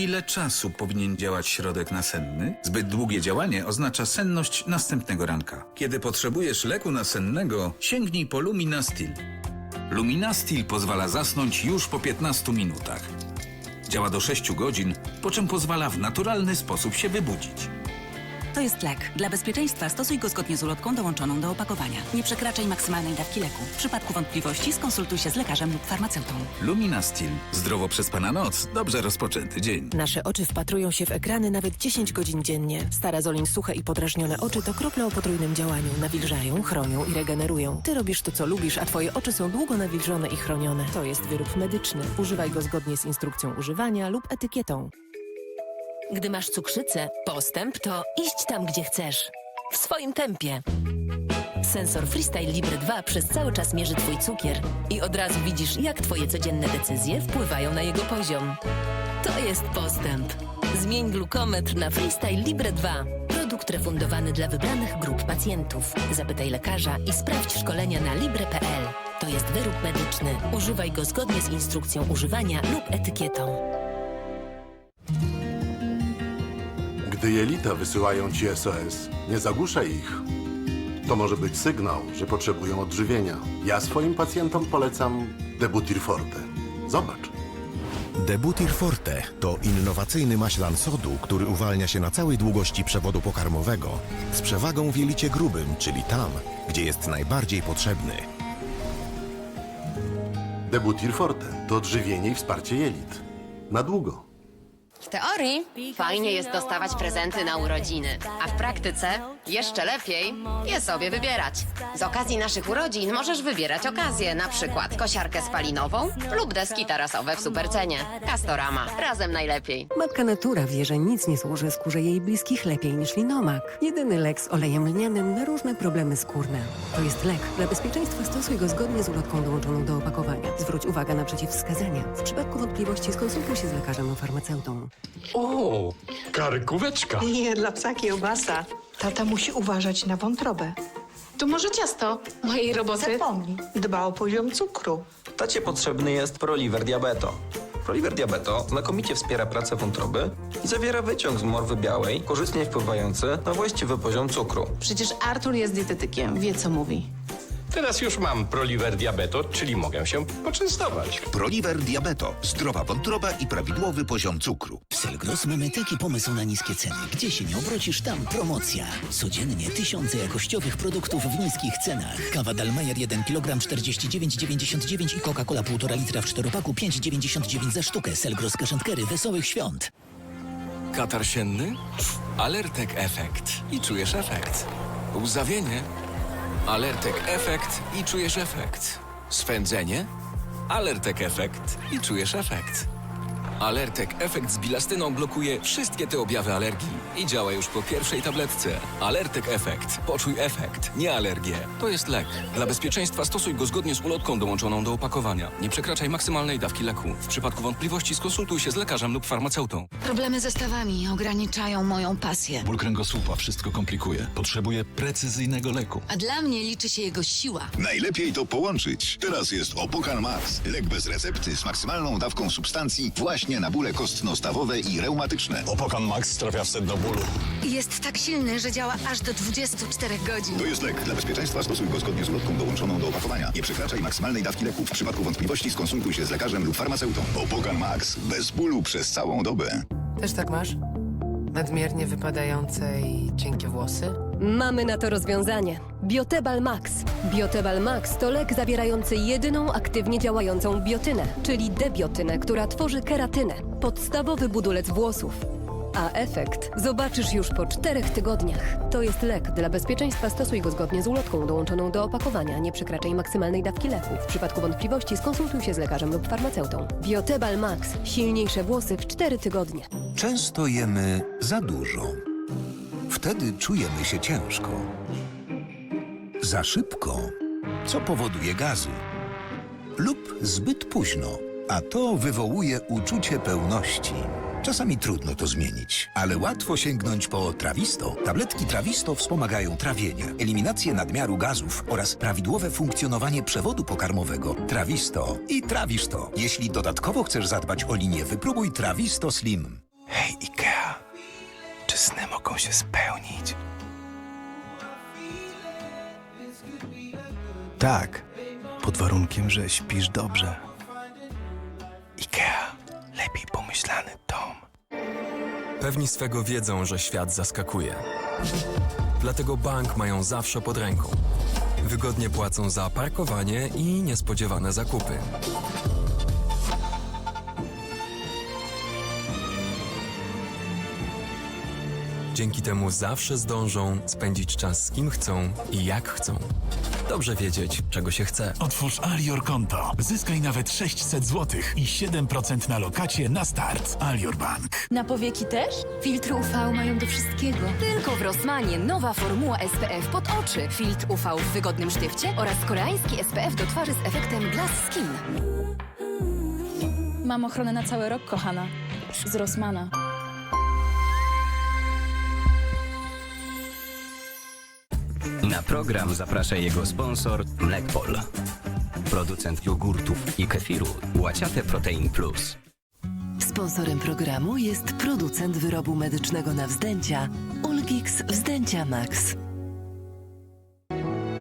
Ile czasu powinien działać środek nasenny? Zbyt długie działanie oznacza senność następnego ranka. Kiedy potrzebujesz leku nasennego, sięgnij po Luminastil. Luminastil pozwala zasnąć już po 15 minutach. Działa do 6 godzin, po czym pozwala w naturalny sposób się wybudzić. To jest lek. Dla bezpieczeństwa stosuj go zgodnie z ulotką dołączoną do opakowania. Nie przekraczaj maksymalnej dawki leku. W przypadku wątpliwości skonsultuj się z lekarzem lub farmaceutą. Luminastil. Zdrowo przespana noc, dobrze rozpoczęty dzień. Nasze oczy wpatrują się w ekrany nawet 10 godzin dziennie. Starazolin suche i podrażnione oczy to krople o potrójnym działaniu. Nawilżają, chronią i regenerują. Ty robisz to, co lubisz, a twoje oczy są długo nawilżone i chronione. To jest wyrób medyczny. Używaj go zgodnie z instrukcją używania lub etykietą. Gdy masz cukrzycę, postęp to iść tam, gdzie chcesz. W swoim tempie. Sensor Freestyle Libre 2 przez cały czas mierzy twój cukier i od razu widzisz, jak twoje codzienne decyzje wpływają na jego poziom. To jest postęp. Zmień glukometr na Freestyle Libre 2. Produkt refundowany dla wybranych grup pacjentów. Zapytaj lekarza i sprawdź szkolenia na libre.pl. To jest wyrób medyczny. Używaj go zgodnie z instrukcją używania lub etykietą. Gdy jelita wysyłają ci SOS, nie zagłuszaj ich. To może być sygnał, że potrzebują odżywienia. Ja swoim pacjentom polecam Debutir Forte. Zobacz. Debutir Forte to innowacyjny maślan sodu, który uwalnia się na całej długości przewodu pokarmowego z przewagą w jelicie grubym, czyli tam, gdzie jest najbardziej potrzebny. Debutir Forte to odżywienie i wsparcie jelit. Na długo. W teorii fajnie jest dostawać prezenty na urodziny, a w praktyce jeszcze lepiej je sobie wybierać. Z okazji naszych urodzin możesz wybierać okazję, na przykład kosiarkę spalinową lub deski tarasowe w supercenie. Castorama, razem najlepiej. Matka Natura wie, że nic nie służy skórze jej bliskich lepiej niż linomak. Jedyny lek z olejem lnianym na różne problemy skórne. To jest lek. Dla bezpieczeństwa stosuj go zgodnie z ulotką dołączoną do opakowania. Zwróć uwagę na przeciwwskazania. W przypadku wątpliwości skonsultuj się z lekarzem lub farmaceutą. O, karkóweczka. Nie, dla psa kiełbasa. Tata musi uważać na wątrobę. To może ciasto mojej roboty? Zapomnij. Dba o poziom cukru. Tacie potrzebny jest Proliver Diabeto. Proliver Diabeto znakomicie wspiera pracę wątroby i zawiera wyciąg z morwy białej, korzystnie wpływający na właściwy poziom cukru. Przecież Artur jest dietetykiem, wie co mówi. Teraz już mam Proliver Diabeto, czyli mogę się poczęstować. Proliver Diabeto. Zdrowa wątroba i prawidłowy poziom cukru. W Selgros mamy taki pomysł na niskie ceny. Gdzie się nie obrócisz, tam promocja. Codziennie tysiące jakościowych produktów w niskich cenach. Kawa Dalmajer 1 kg 49,99 i Coca-Cola 1,5 litra w czteropaku 5,99 za sztukę. Selgros Carry. Wesołych świąt. Katar sienny? Alertek efekt. I czujesz efekt. Łzawienie? Alertek efekt i czujesz efekt. Swędzenie? Alertek efekt i czujesz efekt. Alertek efekt z bilastyną blokuje wszystkie te objawy alergii i działa już po pierwszej tabletce. Alertek efekt. Poczuj efekt, nie alergię. To jest lek. Dla bezpieczeństwa stosuj go zgodnie z ulotką dołączoną do opakowania. Nie przekraczaj maksymalnej dawki leku. W przypadku wątpliwości skonsultuj się z lekarzem lub farmaceutą. Problemy ze stawami ograniczają moją pasję. Ból kręgosłupa wszystko komplikuje. Potrzebuję precyzyjnego leku. A dla mnie liczy się jego siła. Najlepiej to połączyć. Teraz jest Opokan Max. Lek bez recepty z maksymalną dawką substancji właśnie na bóle kostno-stawowe i reumatyczne. Opokan Max trafia w sedno bólu. Jest tak silny, że działa aż do 24 godzin. To jest lek. Dla bezpieczeństwa stosuj go zgodnie z ulotką dołączoną do opakowania. Nie przekraczaj maksymalnej dawki leku. W przypadku wątpliwości skonsultuj się z lekarzem lub farmaceutą. Opokan Max. Bez bólu przez całą dobę. Też tak masz? Nadmiernie wypadające i cienkie włosy? Mamy na to rozwiązanie. Biotebal Max. Biotebal Max to lek zawierający jedyną aktywnie działającą biotynę, czyli debiotynę, która tworzy keratynę, podstawowy budulec włosów. A efekt zobaczysz już po czterech tygodniach. To jest lek. Dla bezpieczeństwa stosuj go zgodnie z ulotką dołączoną do opakowania. Nie przekraczaj maksymalnej dawki leku. W przypadku wątpliwości skonsultuj się z lekarzem lub farmaceutą. Biotebal Max. Silniejsze włosy w cztery tygodnie. Często jemy za dużo. Wtedy czujemy się ciężko. Za szybko, co powoduje gazy. Lub zbyt późno, a to wywołuje uczucie pełności. Czasami trudno to zmienić, ale łatwo sięgnąć po Trawisto. Tabletki Trawisto wspomagają trawienie, eliminację nadmiaru gazów oraz prawidłowe funkcjonowanie przewodu pokarmowego. Trawisto i trawisz to. Jeśli dodatkowo chcesz zadbać o linię, wypróbuj Trawisto Slim. Hej, Ikea. Czy sny mogą się spełnić? Tak, pod warunkiem, że śpisz dobrze. Ikea. Lepiej pomyślany dom. Pewni swego wiedzą, że świat zaskakuje. Dlatego bank mają zawsze pod ręką. Wygodnie płacą za parkowanie i niespodziewane zakupy. Dzięki temu zawsze zdążą spędzić czas z kim chcą i jak chcą. Dobrze wiedzieć, czego się chce. Otwórz Alior konto. Zyskaj nawet 600 zł i 7% na lokacie na start. Alior Bank. Na powieki też? Filtry UV mają do wszystkiego. Tylko w Rossmanie nowa formuła SPF pod oczy. Filtr UV w wygodnym sztywcie oraz koreański SPF do twarzy z efektem Glass Skin. Mam ochronę na cały rok, kochana. Z Rossmana. Na program zaprasza jego sponsor Mlekpol. Producent jogurtów i kefiru Łaciate Protein Plus. Sponsorem programu jest producent wyrobu medycznego na wzdęcia Ulgix Wzdęcia Max.